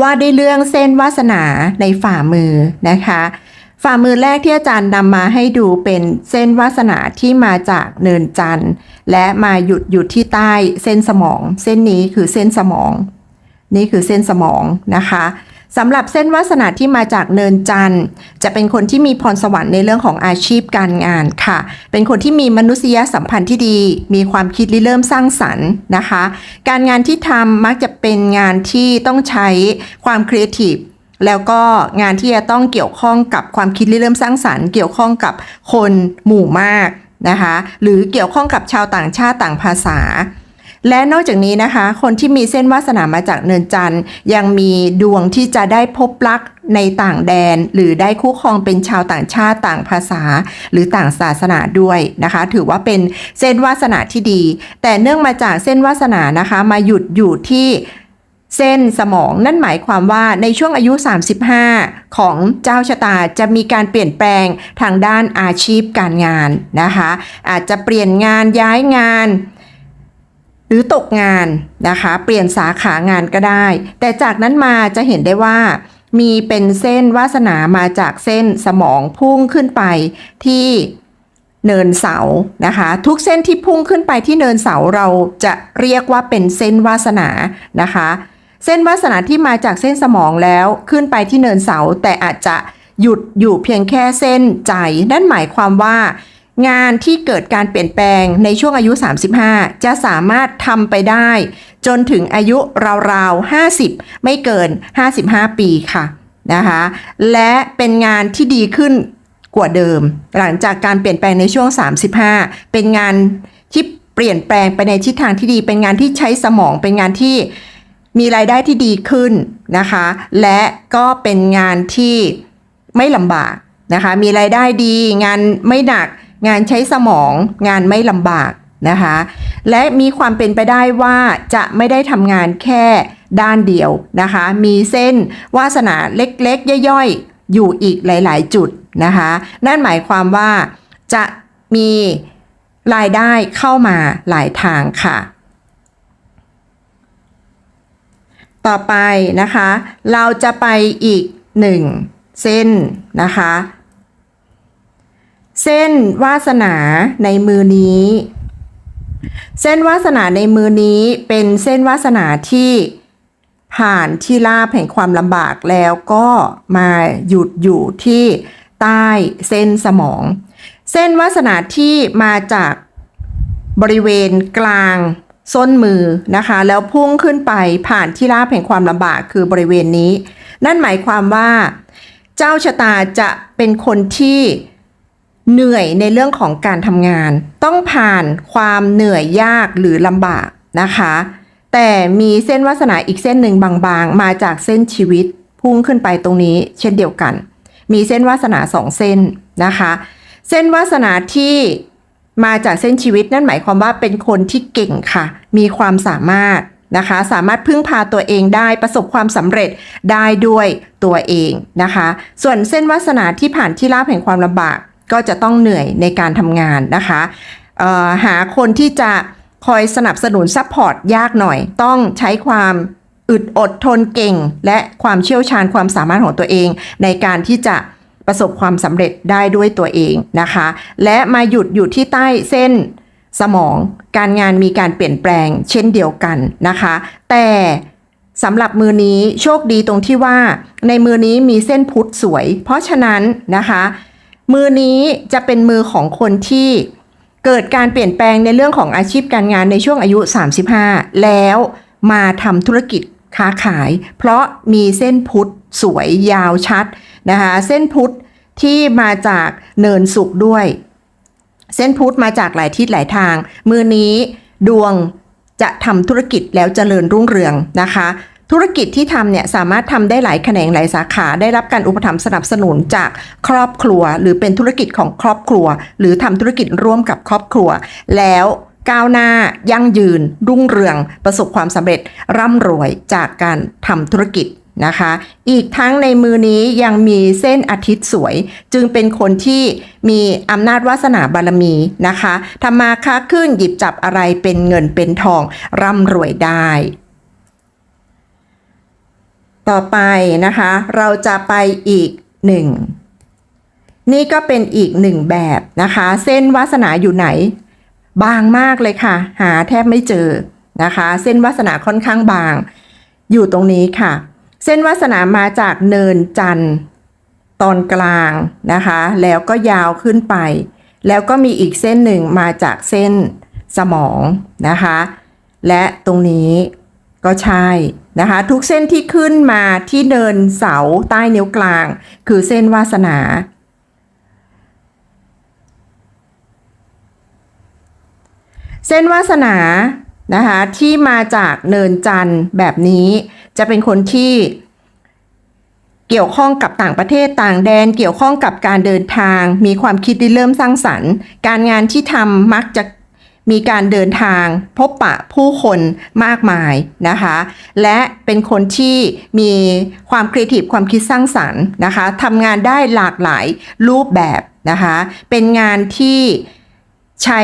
ว่าได้วยเรื่องเส้นวาสนาในฝ่ามือนะคะ ฝ่ามือแรกที่อาจารย์นำมาให้ดูเป็นเส้นวาสนาที่มาจากเนินจันทร์ และมาหยุดหยุดที่ใต้เส้นสมอง เส้นนี้คือเส้นสมอง นี่คือเส้นสมองนะคะ สำหรับเส้นวาสนาที่มาจากเนินจันทร์ จะเป็นคนที่มีพรสวรรค์ในเรื่องของอาชีพการงานค่ะ เป็นคนที่มีมนุษยสัมพันธ์ที่ดี มีความคิดริเริ่มสร้างสรรค์นะคะ การงานที่ทำมักจะเป็นงานที่ต้องใช้ความครีเอทีฟแล้วก็งานที่จะต้องเกี่ยวข้องกับความคิดริเริ่มสร้างสรรค์ เกี่ยวข้องกับคนหมู่มากนะคะ หรือเกี่ยวข้องกับชาวต่างชาติต่างภาษา และนอกจากนี้นะคะ คนที่มีเส้นวาสนามาจากเนินจันทร์ยังมีดวงที่จะได้พบรักในต่างแดน หรือได้คู่ครองเป็นชาวต่างชาติต่างภาษา หรือต่างศาสนาด้วยนะคะ ถือว่าเป็นเส้นวาสนาที่ดี แต่เนื่องมาจากเส้นวาสนานะคะ มาหยุดอยู่ที่เส้นสมองนั่นหมายความว่าในช่วงอายุ 35 ของเจ้าชะตาจะมีการเปลี่ยนแปลงทางด้านอาชีพการงานนะคะ อาจจะเปลี่ยนงานย้ายงาน หรือตกงานนะคะ เปลี่ยนสาขางานก็ได้ แต่จากนั้นมาจะเห็นได้ว่า มีเป็นเส้นวาสนามาจากเส้นสมองพุ่งขึ้นไปที่เนินเสานะคะ ทุกเส้นที่พุ่งขึ้นไปที่เนินเสาเราจะเรียกว่าเป็นเส้นวาสนานะคะ เส้นวาสนาที่มาจากเส้นสมองแล้วขึ้นไปที่เนินเสาแต่อาจจะหยุดอยู่เพียงแค่เส้นใจ นั่นหมายความว่า งานที่เกิดการเปลี่ยนแปลงในช่วงอายุ 35 จะสามารถทำไปได้ จนถึงอายุราวๆ 50 ไม่เกิน 55 ปีค่ะนะคะและเป็นงานที่ดีขึ้นกว่าเดิม หลังจากการเปลี่ยนแปลงในช่วง 35 เป็นงานที่เปลี่ยนแปลงไปในทิศทางที่ดี เป็นงานที่ใช้สมองเป็นงานที่มีรายได้ที่ดีขึ้นนะคะ และก็เป็นงานที่ไม่ลำบากนะคะ มีรายได้ดีงานไม่หนัก งานใช้สมอง งานไม่ลำบากนะคะ และมีความเป็นไปได้ว่าจะไม่ได้ทำงานแค่ด้านเดียวนะคะ มีเส้นวาสนาเล็กๆ ย่อยๆ อยู่อีกหลายๆ จุดนะคะ นั่นหมายความว่าจะมีรายได้เข้ามาหลายทางค่ะ ต่อไปนะคะ เราจะไปอีกหนึ่งเส้นนะคะ เส้นวาสนาในมือนี้ เส้นวาสนาในมือนี้เป็นเส้นวาสนาที่ผ่านที่ราบแห่งความลำบากแล้วก็มาหยุดอยู่ที่ใต้เส้นสมอง เส้นวาสนาที่มาจากบริเวณกลางส้นมือนะคะ แล้วพุ่งขึ้นไปผ่านที่ราบแห่งความลำบากคือบริเวณนี้ นั่นหมายความว่า เจ้าชะตาจะเป็นคนที่ เหนื่อยในเรื่องของการทำงาน ต้องผ่านความเหนื่อยยากหรือลำบากนะคะ แต่มีเส้นวาสนาอีกเส้นหนึ่งบางๆ มาจากเส้นชีวิตพุ่งขึ้นไปตรงนี้เช่นเดียวกัน มีเส้นวาสนาสองเส้นนะคะ เส้นวาสนาที่มาจากเส้นชีวิตนั่นหมายความว่าเป็นคนที่เก่งค่ะ มีความสามารถนะคะ สามารถพึ่งพาตัวเองได้ประสบความสำเร็จได้ด้วยตัวเองนะคะ ส่วนเส้นวาสนาที่ผ่านที่ราบแห่งความลำบาก ก็จะต้องเหนื่อยในการทำงานนะคะหาคนที่จะคอยสนับสนุนซัพพอร์ตยากหน่อย ต้องใช้ความอึดอดทนเก่ง และความเชี่ยวชาญความสามารถของตัวเอง ในการที่จะประสบความสำเร็จได้ด้วยตัวเองนะคะ และมาหยุดอยู่ที่ใต้เส้นสมองการงานมีการเปลี่ยนแปลงเช่นเดียวกันนะคะ แต่สำหรับมือนี้โชคดีตรงที่ว่า ในมือนี้มีเส้นพุทธสวย เพราะฉะนั้นนะคะ มือนี้จะเป็นมือของคนที่เกิดการเปลี่ยนแปลงในเรื่องของอาชีพการงานในช่วงอายุ 35 แล้วมาทำธุรกิจค้าขาย เพราะมีเส้นพุทธสวยยาวชัดนะคะเส้นพุทธที่มาจากเนินสุขด้วย เส้นพุทธมาจากหลายทิศหลายทาง มือนี้ดวงจะทำธุรกิจแล้วเจริญรุ่งเรืองนะคะ ธุรกิจที่ทำเนี่ยสามารถทำได้หลายแขนงหลายสาขาได้รับการอุปถัมภ์สนับสนุนจากครอบครัว หรือเป็นธุรกิจของครอบครัว หรือทำธุรกิจร่วมกับครอบครัว แล้วก้าวหน้ายั่งยืน รุ่งเรือง ประสบความสำเร็จร่ำรวยจากการทำธุรกิจนะคะ อีกทั้งในมือนี้ยังมีเส้นอาทิตย์สวย จึงเป็นคนที่มีอำนาจวาสนาบารมีนะคะทำมาค้าขึ้นหยิบจับอะไรเป็นเงินเป็นทองร่ำรวยได้ ต่อไปนะคะ เราจะไปอีกหนึ่งนี่ก็เป็นอีกหนึ่งแบบนะคะ เส้นวาสนาอยู่ไหน บางมากเลยค่ะ หาแทบไม่เจอนะคะ เส้นวาสนาค่อนข้างบาง อยู่ตรงนี้ค่ะ เส้นวาสนามาจากเนินจันทร์ตอนกลางนะคะ แล้วก็ยาวขึ้นไป แล้วก็มีอีกเส้นหนึ่งมาจากเส้นสมองนะคะ และตรงนี้ ก็ใช่นะคะ ทุกเส้นที่ขึ้นมาที่เนินเสาใต้นิ้วกลาง คือเส้นวาสนา เส้นวาสนานะคะที่มาจากเนินจันทร์แบบนี้จะเป็นคนที่เกี่ยวข้องกับต่างประเทศต่างแดน เกี่ยวข้องกับการเดินทาง มีความคิดริเริ่มสร้างสรรค์ การงานที่ทำมักจะ มีการเดินทางพบปะผู้คนมากมายนะคะ และเป็นคนที่มีความครีเอทีฟความคิดสร้างสรรค์นะคะทำงานได้หลากหลายรูปแบบนะคะ เป็นงานที่ใช้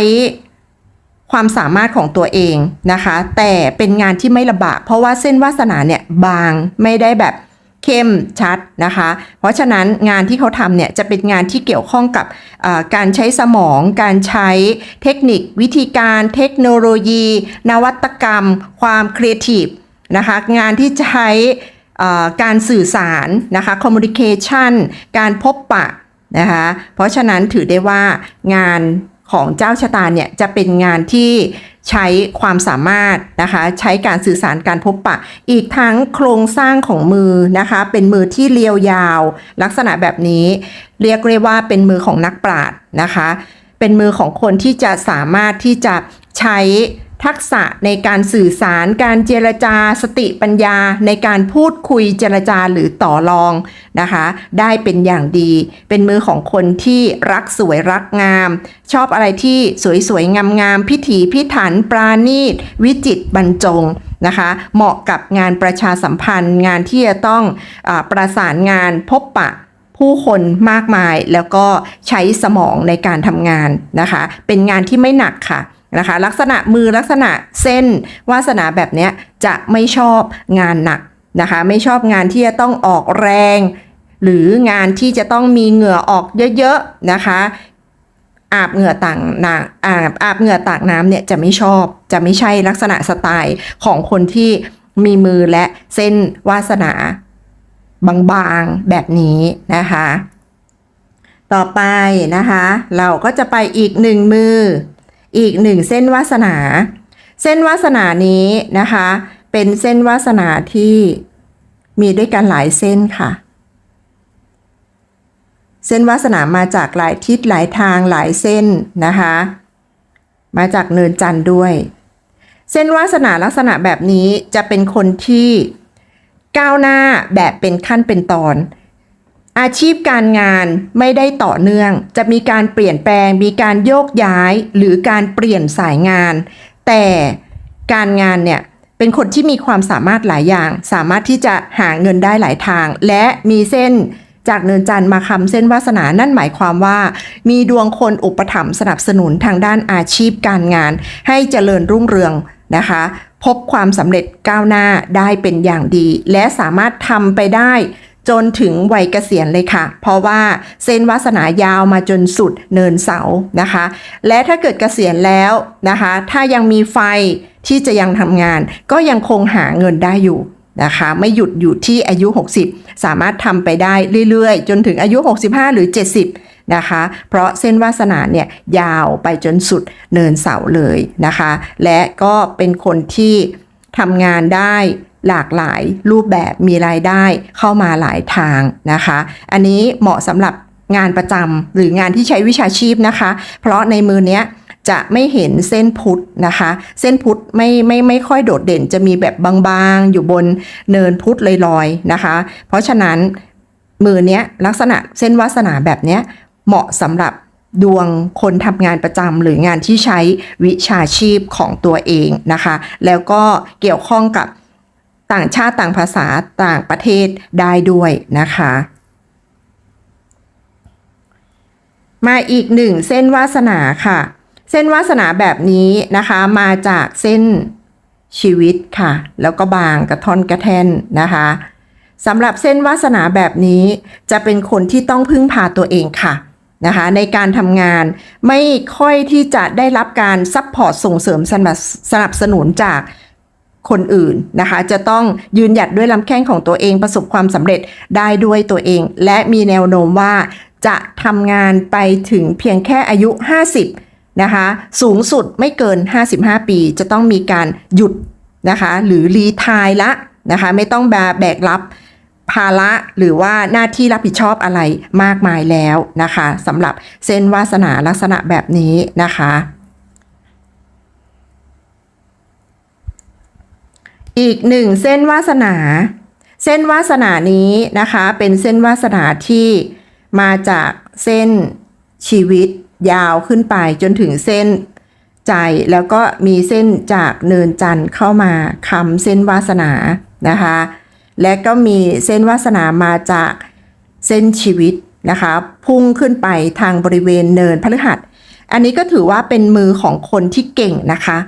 ความสามารถของตัวเองนะคะ แต่เป็นงานที่ไม่ลำบาก เพราะว่าเส้นวาสนาเนี่ยบางไม่ได้แบบ เข้มชัดนะคะ เพราะฉะนั้นงานที่เขาทำเนี่ยจะเป็นงานที่เกี่ยวข้องกับการใช้สมอง การใช้เทคนิค วิธีการเทคโนโลยี นวัตกรรม ความครีเอทีฟนะคะงานที่ใช้การสื่อสารนะคะ communication การพบปะนะคะเพราะฉะนั้นถือได้ว่างาน ของเจ้าชะตาเนี่ยจะเป็นงานที่ใช้ความสามารถนะคะ ใช้การสื่อสารการพบปะ อีกทั้งโครงสร้างของมือนะคะ เป็นมือที่เรียวยาว ลักษณะแบบนี้ เรียกได้ว่าเป็นมือของนักปราชญ์นะคะ เป็นมือของคนที่จะสามารถที่จะใช้ ทักษะในการสื่อสาร การเจรจา สติปัญญา ในการพูดคุยเจรจาหรือต่อรองนะคะ ได้เป็นอย่างดี เป็นมือของคนที่รักสวยรักงาม ชอบอะไรที่สวยๆ งามๆ พิถีพิถัน ปราณีต วิจิตรบรรจงนะคะ เหมาะกับงานประชาสัมพันธ์ งานที่จะต้องอประสานงานพบปะผู้คนมากมายแล้วก็ใช้สมองในการทำงานนะคะ เป็นงานที่ไม่หนักค่ะ นะคะ ลักษณะมือลักษณะเส้นวาสนาแบบเนี้ยจะไม่ชอบงานหนักนะคะ ไม่ชอบงานที่จะต้องออกแรง หรืองานที่จะต้องมีเหงื่อออกเยอะๆนะคะอาบเหงื่อต่างนาอาบอาบเหงื่อตากน้ำเนี่ยจะไม่ชอบจะไม่ใช่ลักษณะสไตล์ของคนที่มีมือและเส้นวาสนาบางๆแบบนี้นะคะ ต่อไปนะคะ เราก็จะไปอีกหนึ่งมือ อีกหนึ่งเส้นวาสนา เส้นวาสนานี้นะคะ เป็นเส้นวาสนาที่มีด้วยกันหลายเส้นค่ะ เส้นวาสนามาจากหลายทิศหลายทางหลายเส้นนะคะ มาจากเนินจันทร์ด้วย เส้นวาสนาลักษณะแบบนี้จะเป็นคนที่ก้าวหน้าแบบเป็นขั้นเป็นตอน อาชีพการงานไม่ได้ต่อเนื่อง จะมีการเปลี่ยนแปลง มีการโยกย้ายหรือการเปลี่ยนสายงาน แต่การงานเนี่ยเป็นคนที่มีความสามารถหลายอย่าง สามารถที่จะหาเงินได้หลายทาง และมีเส้นจากเนินจันทร์มาคำเส้นวาสนานั่นหมายความว่า มีดวงคนอุปถัมภ์สนับสนุนทางด้านอาชีพการงาน ให้เจริญรุ่งเรืองนะคะ พบความสำเร็จก้าวหน้าได้เป็นอย่างดี และสามารถทำไปได้ จนถึงวัยเกษียณเลยค่ะ เพราะว่าเส้นวาสนายาวมาจนสุดเนินเสานะคะ และถ้าเกิดเกษียณแล้วนะคะ ถ้ายังมีไฟที่จะยังทำงาน ก็ยังคงหาเงินได้อยู่นะคะ ไม่หยุดอยู่ที่อายุ 60 สามารถทำไปได้เรื่อยๆ จนถึงอายุ 65 หรือ 70นะคะ เพราะเส้นวาสนาเนี่ยยาวไปจนสุดเนินเสาเลยนะคะ และก็เป็นคนที่ทำงานได้ หลากหลายรูปแบบมีรายได้เข้ามาหลายทางนะคะ อันนี้เหมาะสำหรับงานประจำหรืองานที่ใช้วิชาชีพนะคะ เพราะในมือเนี้ยจะไม่เห็นเส้นพุทธนะคะ เส้นพุทธไม่ไม่ไม่ค่อยโดดเด่นจะมีแบบบางๆ อยู่บนเนินพุทธลอยๆนะคะ เพราะฉะนั้นมือเนี้ยลักษณะเส้นวาสนาแบบเนี้ยเหมาะสำหรับดวงคนทำงานประจำหรืองานที่ใช้วิชาชีพของตัวเองนะคะ แล้วก็เกี่ยวข้องกับ ต่างชาติต่างภาษาต่างประเทศได้ด้วยนะคะ มาอีกหนึ่งเส้นวาสนาค่ะ เส้นวาสนาแบบนี้นะคะมาจากเส้นชีวิตค่ะ แล้วก็บางกระท่อนกระแท่นนะคะสำหรับเส้นวาสนาแบบนี้จะเป็นคนที่ต้องพึ่งพาตัวเองค่ะนะคะในการทำงานไม่ค่อยที่จะได้รับการซัพพอร์ตส่งเสริมสนับสนับสนุนจาก คนอื่นนะคะ จะต้องยืนหยัดด้วยลำแข้งของตัวเองประสบความสำเร็จได้ด้วยตัวเอง และมีแนวโน้มว่าจะทำงานไปถึงเพียงแค่อายุ 50 นะคะ สูงสุดไม่เกิน 55 ปี จะต้องมีการหยุดนะคะ หรือรีทายละนะคะ ไม่ต้องแบกรับภาระหรือว่าหน้าที่รับผิดชอบอะไรมากมายแล้วนะคะสำหรับเส้นวาสนาลักษณะแบบนี้นะคะ อีกหนึ่งเส้นวาสนา เส้นวาสนานี้นะคะเป็นเส้นวาสนาที่มาจากเส้นชีวิตยาวขึ้นไปจนถึงเส้นใจแล้วก็มีเส้นจากเนินจันทร์เข้ามาคำเส้นวาสนานะคะ และก็มีเส้นวาสนามาจากเส้นชีวิตนะคะ พุ่งขึ้นไปทางบริเวณเนินพฤหัส อันนี้ก็ถือว่าเป็นมือของคนที่เก่งนะคะ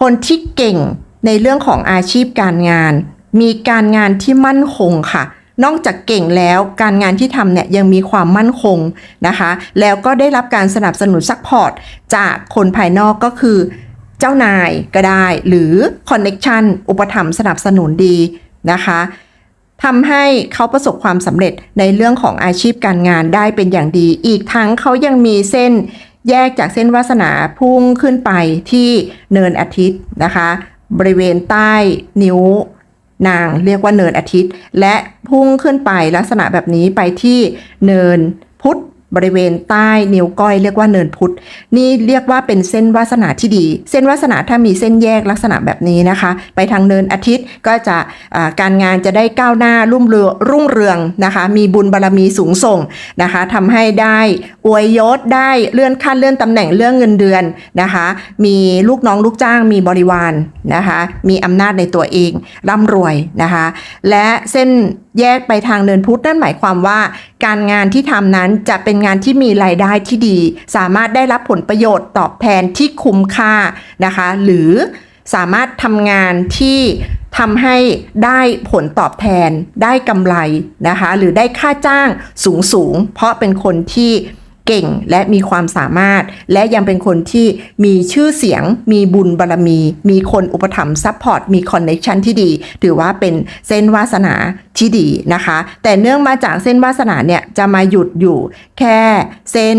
คนที่เก่ง ในเรื่องของอาชีพการงาน มีการงานที่มั่นคงค่ะ นอกจากเก่งแล้วการงานที่ทำเนี่ยยังมีความมั่นคงนะคะ แล้วก็ได้รับการสนับสนุนซัพพอร์ตจากคนภายนอกก็คือเจ้านายก็ได้ หรือคอนเน็ชันอุปถัมภ์สนับสนุนดีนะคะทำให้เขาประสบความสำเร็จในเรื่องของอาชีพการงานได้เป็นอย่างดี อีกทั้งเขายังมีเส้นแยกจากเส้นวาสนาพุ่งขึ้นไปที่เนินอาทิตย์นะคะ บริเวณใต้นิ้วนางเรียกว่าเนินอาทิตย์ และพุ่งขึ้นไปลักษณะแบบนี้ไปที่เนินพุธ บริเวณใต้นิ้วก้อยเรียกว่าเนินพุทธนี่เรียกว่าเป็นเส้นวาสนาที่ดี เส้นวาสนาถ้ามีเส้นแยกลักษณะแบบนี้นะคะ ไปทางเนินอาทิตย์ก็จะการงานจะได้ก้าวหน้ารุ่งเรืองรุ่งเรืองนะคะ มีบุญบารรมีสูงส่งนะคะทำให้ได้อวยยศได้เลื่อนขั้นเลื่อนตำแหน่งเรื่องเงินเดือนนะคะ มีลูกน้องลูกจ้างมีบริวารนะคะ มีอำนาจในตัวเองร่ำรวยนะคะ และเส้น แยกไปทางเนินพุธนั่นหมายความว่า การงานที่ทำนั้นจะเป็นงานที่มีรายได้ที่ดี สามารถได้รับผลประโยชน์ตอบแทนที่คุ้มค่านะคะ หรือสามารถทำงานที่ทำให้ได้ผลตอบแทนได้กำไรนะคะ หรือได้ค่าจ้างสูงสูงเพราะเป็นคนที่ เก่งและมีความสามารถ และยังเป็นคนที่มีชื่อเสียง มีบุญบารรมี มีคนอุปถัมภ์ซัพพอร์ต มีคอนเนคชันที่ดี ถือว่าเป็นเส้นวาสนาที่ดีนะคะ แต่เนื่องมาจากเส้นวาสนาเนี่ยจะมาหยุดอยู่แค่เส้น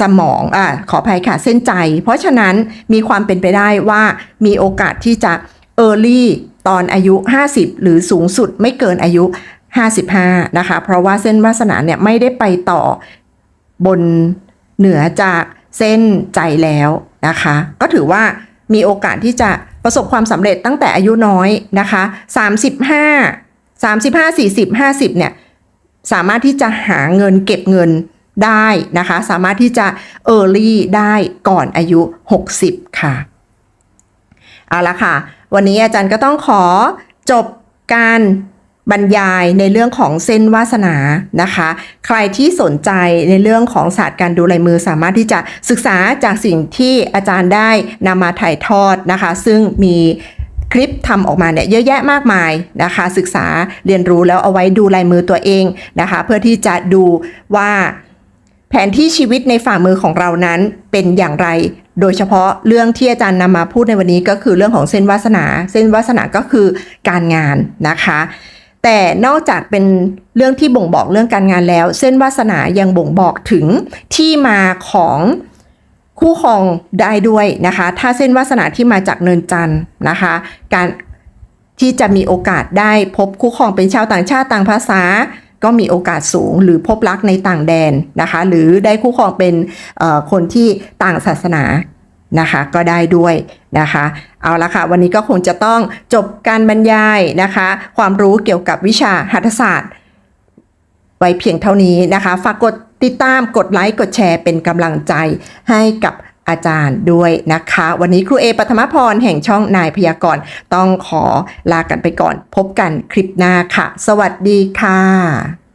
สมองอะขออภัยค่ะเส้นใจ เพราะฉะนั้นมีความเป็นไปได้ว่ามีโอกาสที่จะ Early ตอนอายุ 50 หรือสูงสุดไม่เกินอายุ 55 นะคะ เพราะว่าเส้นวาสนาเนี่ยไม่ได้ไปต่อ บนเหนือจากเส้นใจแล้วนะคะ ก็ถือว่ามีโอกาสที่จะประสบความสำเร็จตั้งแต่อายุน้อยนะคะ35 35 40 50เนี่ยสามารถที่จะหาเงินเก็บเงินได้นะคะ สามารถที่จะ Early ได้ก่อนอายุ 60 ค่ะ เอาละค่ะ วันนี้อาจารย์ก็ต้องขอจบการ บรรยายในเรื่องของเส้นวาสนานะคะ ใครที่สนใจในเรื่องของศาสตร์การดูลายมือสามารถที่จะศึกษาจากสิ่งที่อาจารย์ได้นำมาถ่ายทอดนะคะ ซึ่งมีคลิปทำออกมาเนี่ยเยอะแยะมากมายนะคะ ศึกษาเรียนรู้แล้วเอาไว้ดูลายมือตัวเองนะคะ เพื่อที่จะดูว่าแผนที่ชีวิตในฝ่ามือของเรานั้นเป็นอย่างไร โดยเฉพาะเรื่องที่อาจารย์นำมาพูดในวันนี้ก็คือเรื่องของเส้นวาสนา เส้นวาสนาก็คือการงานนะคะ แต่นอกจากเป็นเรื่องที่บ่งบอกเรื่องการงานแล้ว เส้นวาสนายังบ่งบอกถึงที่มาของคู่ครองได้ด้วยนะคะ ถ้าเส้นวาสนาที่มาจากเนินจันนะคะ การที่จะมีโอกาสได้พบคู่ครองเป็นชาวต่างชาติต่างภาษา ก็มีโอกาสสูง หรือพบรักในต่างแดนนะคะ หรือได้คู่ครองเป็นคนที่ต่างศาสนา นะคะก็ได้ด้วยนะคะ เอาละค่ะ วันนี้ก็คงจะต้องจบการบรรยายนะคะ ความรู้เกี่ยวกับวิชาหัตถศาสตร์ ไว้เพียงเท่านี้นะคะ ฝากกดติดตามกดไลค์กดแชร์เป็นกำลังใจให้กับอาจารย์ด้วยนะคะ วันนี้ครูเอปัทมพรแห่งช่องนายพยากรณ์ต้องขอลากันไปก่อน พบกันคลิปหน้าค่ะ สวัสดีค่ะ